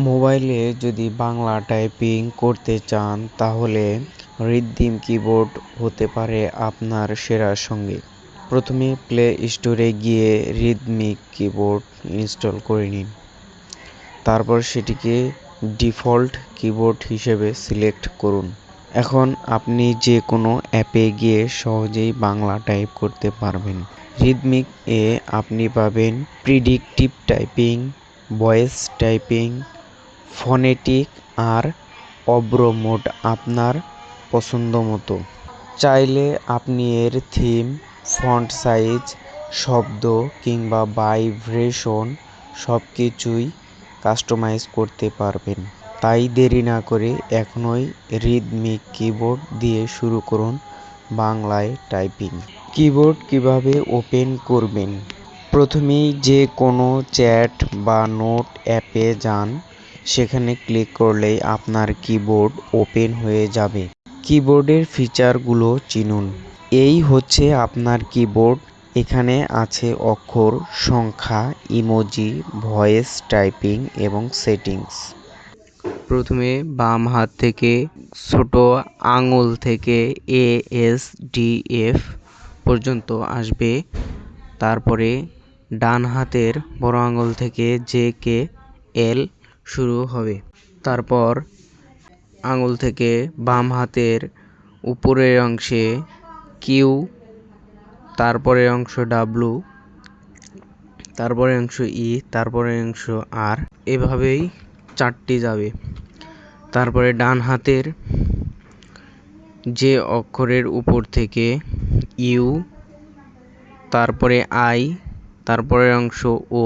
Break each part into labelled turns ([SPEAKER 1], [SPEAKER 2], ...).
[SPEAKER 1] মোবাইলে যদি বাংলা টাইপিং করতে চান, তাহলে রিদ্দিম কিবোর্ড হতে পারে আপনার সেরা সঙ্গী। প্রথমে প্লে স্টোরে গিয়ে রিদমিক কিবোর্ড ইনস্টল করে নিন। তারপর সেটিকে ডিফল্ট কিবোর্ড হিসেবে সিলেক্ট করুন। এখন আপনি যে কোনো অ্যাপে গিয়ে সহজেই বাংলা টাইপ করতে পারবেন। রিদমিক এ আপনি পাবেন predictive typing, voice typing phonetic আর অব্র মোড আপনার পছন্দ মতো। চাইলে আপনি এর থিম, ফন্ট সাইজ, শব্দ কিংবা ভাইব্রেশন সব কিছুই কাস্টমাইজ করতে পারবেন। তাই দেরি না করে এখনই রিদমিক কিবোর্ড দিয়ে শুরু করুন বাংলায় টাইপিং। কিবোর্ড কীভাবে ওপেন করবেন? প্রথমেই যে কোনো চ্যাট বা নোট অ্যাপে যান। সেখানে ক্লিক করলেই আপনার কিবোর্ড ওপেন হয়ে যাবে। কিবোর্ডের ফিচারগুলো চিনুন। এই হচ্ছে আপনার কিবোর্ড এখানে আছে অক্ষর, সংখ্যা ইমোজি ভয়েস টাইপিং এবং সেটিংস প্রথমে বাম হাত থেকে ছোট আঙুল থেকে এ এস ডি এফ পর্যন্ত আসবে। তারপরে ডান হাতের বড় আঙুল থেকে জে কে এল শুরু হবে। তারপর আঙুল থেকে বাম হাতের উপরের অংশে কিউ তারপরের অংশ ডাব্লু তারপরের অংশ ই তারপরের অংশ আর এভাবেই চারটি যাবে। তারপরে ডান হাতের যে অক্ষরের উপর থেকে ইউ তারপরে আই তারপরের অংশ ও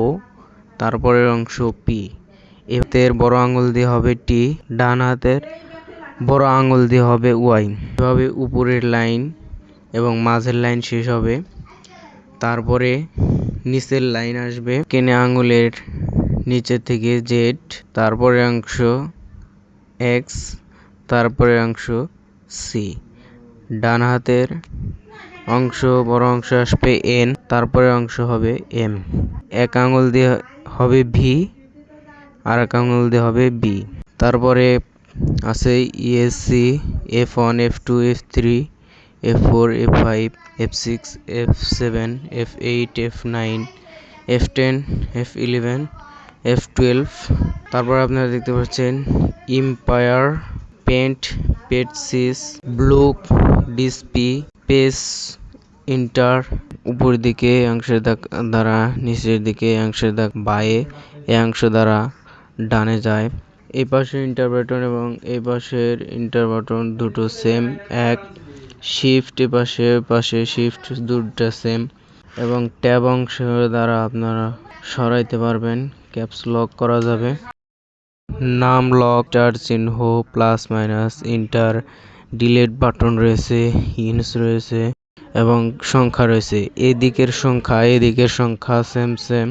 [SPEAKER 1] তারপরের অংশ পি এর বড় আঙুল দিয়ে হবে টি ডান হাতের বড় আঙুল দিয়ে হবে ওয়াই এভাবে উপরের লাইন এবং মাঝের লাইন শেষ হবে। তারপরে নিচের লাইন আসবে। কেনে আঙুলের নিচে থেকে জেড তারপরে অংশ এক্স তারপরে অংশ সি ডান হাতের অংশ, বড় অংশ আসবে এন তারপরে অংশ হবে এম এক আঙুল দিয়ে হবে ভি আর এক আঙুল দিয়ে হবে বি তারপরে আছে ESC F one F two F three F four F five F six F seven F eight F nine F ten F eleven F twelve তারপর আপনারা দেখতে পাচ্ছেন ইম্পায়ার পেন্ট পেটসিস ব্লুক ডিসপি পেস ইন্টার উপর দিকে অংশের দ্বারা, নিচের দিকে অংশের দাগ বায়ে, এ অংশ দ্বারা। ডানে যায়। এই পাশের ইন্টার বাটন এবং এই পাশের ইন্টার বাটন দুটো সেম এক শিফট এ পাশে পাশে শিফট দুটা সেম এবং ট্যাব অংশ দ্বারা আপনারা সরাইতে পারবেন। ক্যাপস লক করা যাবে। নাম লক চার চিহ্ন plus minus enter delete button রয়েছে ইনস রয়েছে এবং সংখ্যা রয়েছে। এদিকের সংখ্যা এদিকের সংখ্যা সেম সেম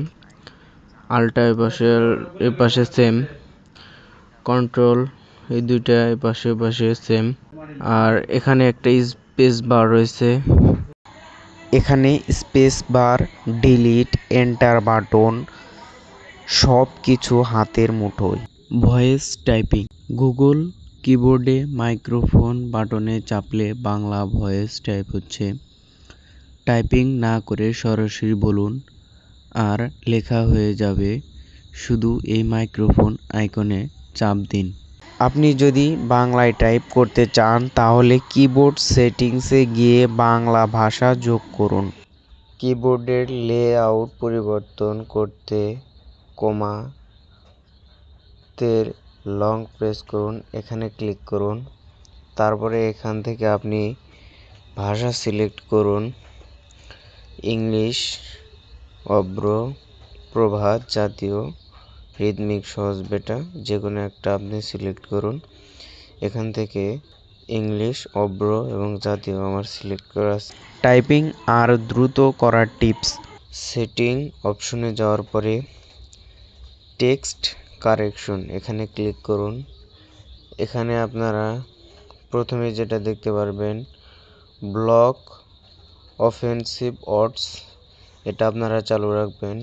[SPEAKER 1] আলটা এপাশে এপাশে সেম কন্ট্রোল এই দুইটা এপাশে পাশে সেম আর এখানে একটা স্পেস বার রয়েছে। এখানে space bar delete enter button সব কিছু হাতের মুঠোয়। Voice typing. গুগল কিবোর্ডে মাইক্রোফোন বাটনে চাপলে বাংলা ভয়েস টাইপ হচ্ছে। টাইপিং না করে সরাসরি বলুন। আর লেখা হয়ে যাবে শুধু এই মাইক্রোফোন আইকনে চাপ দিন। আপনি যদি বাংলায় টাইপ করতে চান, তাহলে কিবোর্ড সেটিংসে গিয়ে বাংলা ভাষা যোগ করুন। কিবোর্ডের লেআউট পরিবর্তন করতে কমা তের লং প্রেস করুন, এখানে ক্লিক করুন। তারপরে এখান থেকে আপনি ভাষা সিলেক্ট করুন। ইংলিশ অব্র প্রভাত জাতীয় রিদমিক সহজ বেটা যে কোনো একটা আপনি সিলেক্ট করুন। এখান থেকে ইংলিশ অব্র এবং জাতীয় আমার সিলেক্ট করা টাইপিং আর দ্রুত করার টিপস সেটিং অপশনে যাওয়ার পরে টেক্সট কারেকশন এখানে ক্লিক করুন। এখানে আপনারা প্রথমে যেটা দেখতে পারবেন ব্লক অফেন্সিভ অটস এটা আপনারা চালু রাখবেন।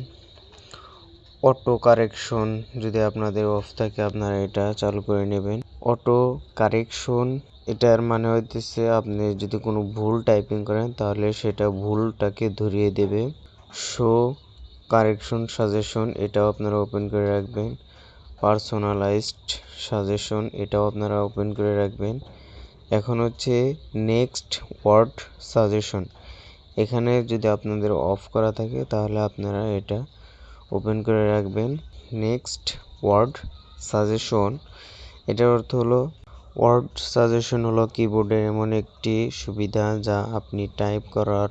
[SPEAKER 1] অটো কারেকশন যদি আপনাদের অফ থাকে, আপনারা এটা চালু করে নেবেন। অটো কারেকশন, এটার মানে হইতেছে আপনি যদি কোনো ভুল টাইপিং করেন, তাহলে সেটা ভুলটাকে ধরিয়ে দেবে। শো কারেকশন সাজেশন এটাও আপনারা ওপেন করে রাখবেন। পার্সোনালাইজড সাজেশন এটাও আপনারা ওপেন করে রাখবেন। এখন হচ্ছে নেক্সট ওয়ার্ড সাজেশন এখানে যদি আপনাদের অফ করা থাকে, তাহলে আপনারা এটা ওপেন করে রাখবেন। নেক্সট ওয়ার্ড সাজেশন এটার অর্থ হলো ওয়ার্ড সাজেশন হলো কিবোর্ডের এমন একটি সুবিধা যা আপনি টাইপ করার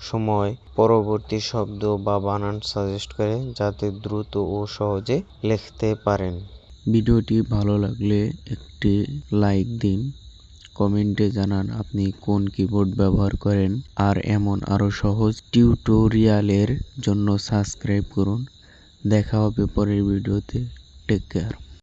[SPEAKER 1] সময় পরবর্তী শব্দ বা বানান সাজেস্ট করে, যাতে দ্রুত ও সহজে লিখতে পারেন। ভিডিওটি ভালো লাগলে একটি লাইক দিন। কমেন্টে জানান আপনি কোন কিবোর্ড ব্যবহার করেন আর এমন আরও সহজ টিউটোরিয়ালের জন্য সাবস্ক্রাইব করুন। দেখা হবে পরের ভিডিওতে টেক কেয়ার